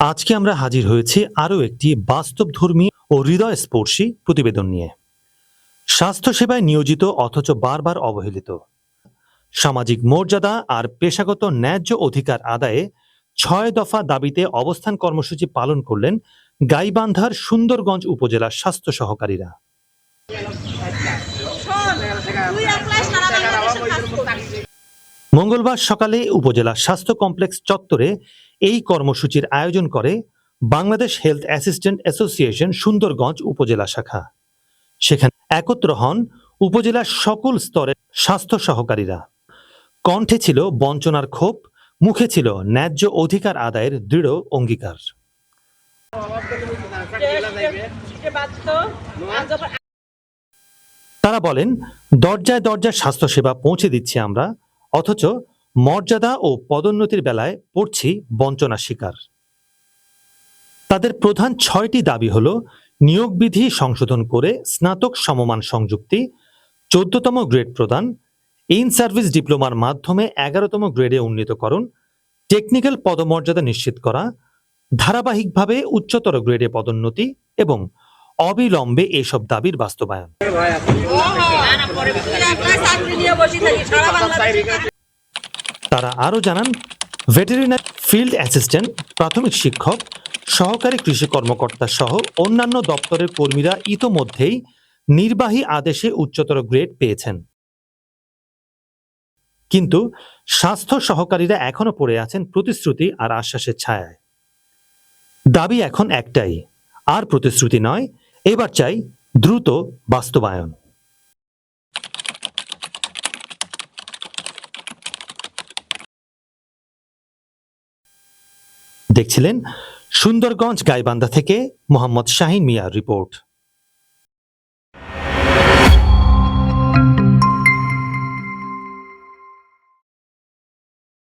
আজকে আমরা হাজির হয়েছি আরও একটি বাস্তবধর্মী ও হৃদয়স্পর্শী প্রতিবেদন নিয়ে। স্বাস্থ্যসেবায় নিয়োজিত অথচ বারবার অবহেলিত। সামাজিক মর্যাদা আর পেশাগত ন্যায্য অধিকার আদায়ে ছয় দফা দাবিতে অবস্থান কর্মসূচি পালন করলেন গাইবান্ধার সুন্দরগঞ্জ উপজেলার স্বাস্থ্য সহকারীরা। মঙ্গলবার সকালে উপজেলা স্বাস্থ্য কমপ্লেক্স চত্বরে এই কর্মসূচির আয়োজন করে Bangladesh health assistant association Sundarganj উপজেলা শাখা। সেখানে একত্র হন উপজেলার সকল স্তরের স্বাস্থ্য সহকারীরা। কণ্ঠে ছিল বঞ্চনার ক্ষোভ, মুখে ছিল ন্যায্য অধিকার আদায়ের দৃঢ় অঙ্গীকার। তারা বলেন, দরজায় দরজায় স্বাস্থ্যসেবা পৌঁছে দিচ্ছি আমরা অথচ মর্যাদা ও পদোন্নতির বেলায় পড়ছি বঞ্চনা শিকার। তাদের প্রধান ছয়টি দাবি হল নিয়োগ বিধি সংশোধন করে স্নাতক সমমান সংযুক্তি, চোদ্দতম গ্রেড প্রদান ইন সার্ভিস ডিপ্লোমার মাধ্যমে এগারোতম গ্রেডে উন্নীতকরণ, টেকনিক্যাল পদমর্যাদা নিশ্চিত করা, ধারাবাহিকভাবে উচ্চতর গ্রেডে পদোন্নতি এবং অবিলম্বে এসব দাবির বাস্তবায়ন। তারা আরও জানান, ভেটেরিনারি ফিল্ড অ্যাসিস্ট্যান্ট, প্রাথমিক শিক্ষক, সহকারী কৃষি কর্মকর্তা সহ অন্যান্য দপ্তরের কর্মীরা ইতোমধ্যেই নির্বাহী আদেশে উচ্চতর গ্রেড পেয়েছেন। কিন্তু স্বাস্থ্য সহকারীরা এখনও পড়ে আছেন প্রতিশ্রুতি আর আশ্বাসের ছায়ায়। দাবি এখন একটাই, আর প্রতিশ্রুতি নয় এবার চাই দ্রুত বাস্তবায়ন। দেখছিলেন সুন্দরগঞ্জ গাইবান্ধা থেকে মোহাম্মদ শাহিন মিয়ার রিপোর্ট।